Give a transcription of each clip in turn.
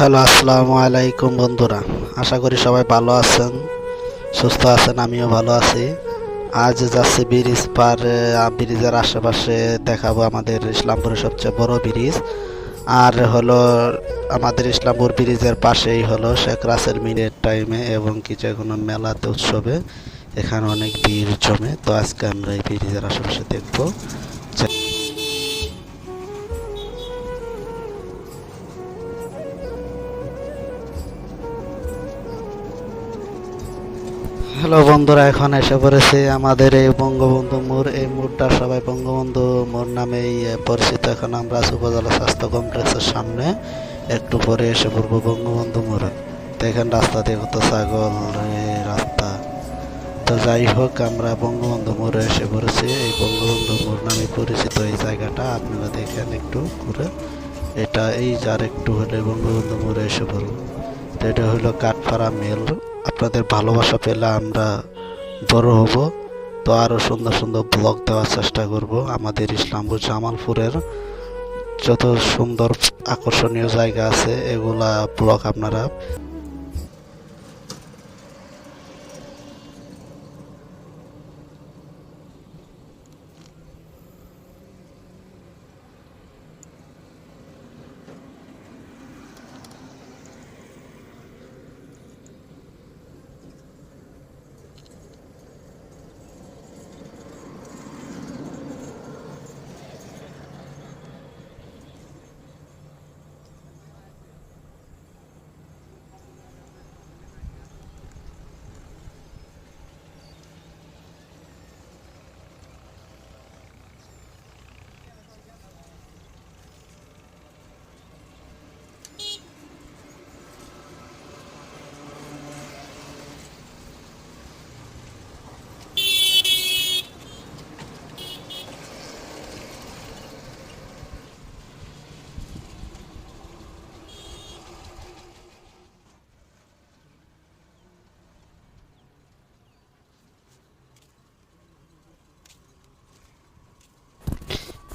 Hello, আসসালামু আলাইকুম বন্ধুরা। আশা করি সবাই ভালো আছেন, সুস্থ আছেন, আমিও ভালো আছি। আজ যাচ্ছি ব্রিজ পার ব্রিজের আশেপাশে দেখাবো আমাদের ইসলামপুরের সবচেয়ে বড় ব্রিজ। আর হলো আমাদের ইসলামপুর ব্রিজের পাশেই হলো শেখ রাসেল মিনের টাইমে এবং কি যে কোনো মেলাতে, উৎসবে এখানে অনেক ভিড় জমে। তো আজকে আমরা এই ব্রিজের আশেপাশে দেখব। হ্যালো বন্ধুরা, এখন এসে পড়েছে আমাদের এই বঙ্গবন্ধু মোড়। এই মোড়টা সবাই বঙ্গবন্ধু মোড় নামেই পরিচিত। এখন আমরা আছি উপজেলা স্বাস্থ্য কমপ্লেক্সের সামনে। একটু পরে এসে পড়ব বঙ্গবন্ধু মোড়ে। দেখেন রাস্তা দিয়ে কত ছাগল রাস্তা। তো যাই হোক, আমরা বঙ্গবন্ধু মোড়ে এসে পড়েছি। এই বঙ্গবন্ধু মোড় নামে পরিচিত এই জায়গাটা, আপনারা দেখেন একটু ঘুরে। এটা এই যার একটু হলে বঙ্গবন্ধু মোড়ে এসে পড়ব। এটা হলো কাঠপাড়া মিল। আপনাদের ভালোবাসা পেলে আমরা বড় হব। তো আরও সুন্দর সুন্দর ব্লগ দেওয়ার চেষ্টা করব আমাদের ইসলামপুর জামালপুরের। যত সুন্দর আকর্ষণীয় জায়গা আছে, এগুলা ব্লগ আপনারা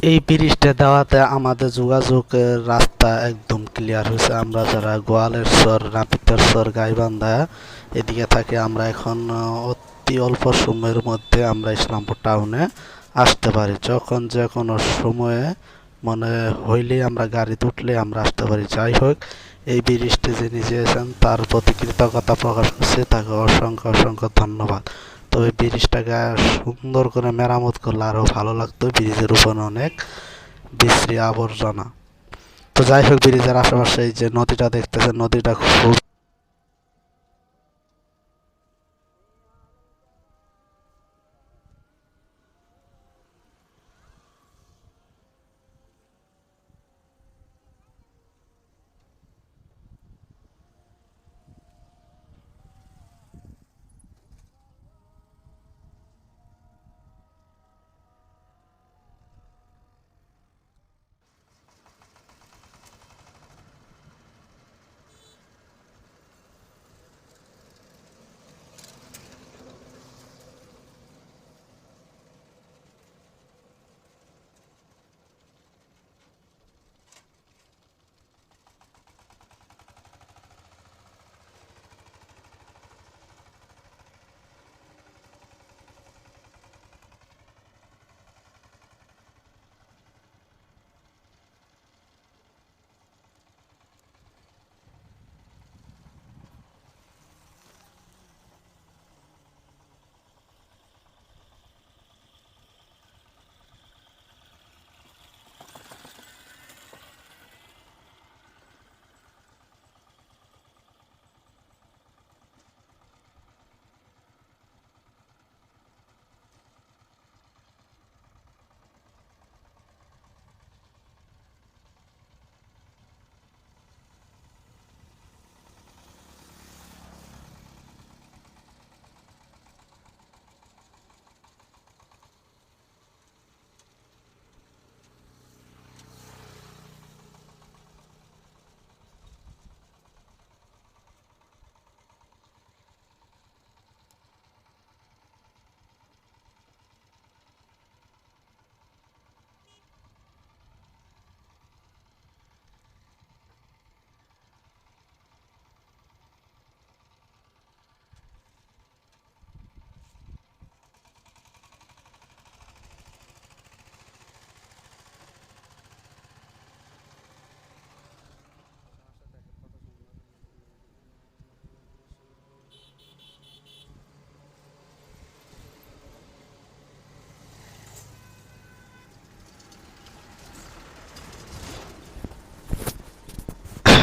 এই ব্রিজটা দেওয়াতে আমাদের যোগাযোগের রাস্তা একদম ক্লিয়ার হয়েছে। আমরা যারা গোয়ালের স্বর, নাপিতের স্বর গাইবান্ধা এদিকে থাকি, আমরা এখন অতি অল্প সময়ের মধ্যে আমরা ইসলামপুর টাউনে আসতে পারি। যখন যে কোনো সময়ে মনে হইলেই আমরা গাড়িতে উঠলে আমরা আসতে পারি। যাই হোক, এই ব্রিজটি যিনি চেয়েছেন তার প্রতি কৃতজ্ঞতা প্রকাশ করছি। তাকে অসংখ্য অসংখ্য ধন্যবাদ। তো এই ব্রিজটাকে সুন্দর করে মেরামত করলে আরও ভালো লাগতো। ব্রিজের উপরে অনেক বিশ্রী আবর্জনা। তো যাই হোক, ব্রিজের আশেপাশে যে নদীটা দেখতেছে নদীটা খুব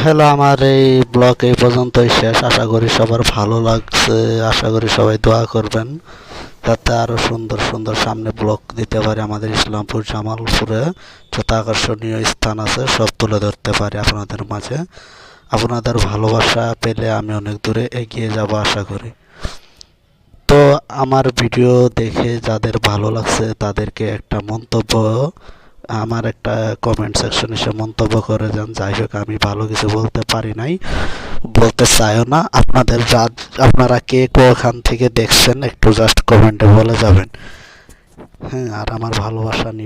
হলো আমার এই ব্লগ এই পর্যন্তই শেষ। আশা করি সবার ভালো লাগছে। আশা করি সবাই দোয়া করবেন, যাতে আরও সুন্দর সুন্দর সামনে ব্লগ দিতে পারে আমাদের ইসলামপুর, জামালপুরে। যত আকর্ষণীয় স্থান আছে, সব তুলে ধরতে পারি আপনাদের মাঝে। আপনাদের ভালোবাসা পেলে আমি অনেক দূরে এগিয়ে যাব, আশা করি। তো আমার ভিডিও দেখে যাদের ভালো লাগছে তাদেরকে একটা মন্তব্য আমার একটা কমেন্ট সেকশন এসে মন্তব্য করে যান। যাই হোক, আমি ভালো কিছু বলতে পারি নাই। বলতে চাইও না। আপনাদের যা আপনারা কে কোখান থেকে দেখছেন, একটু জাস্ট কমেন্টে বলে যাবেন। হ্যাঁ আর আমার ভালোবাসা নি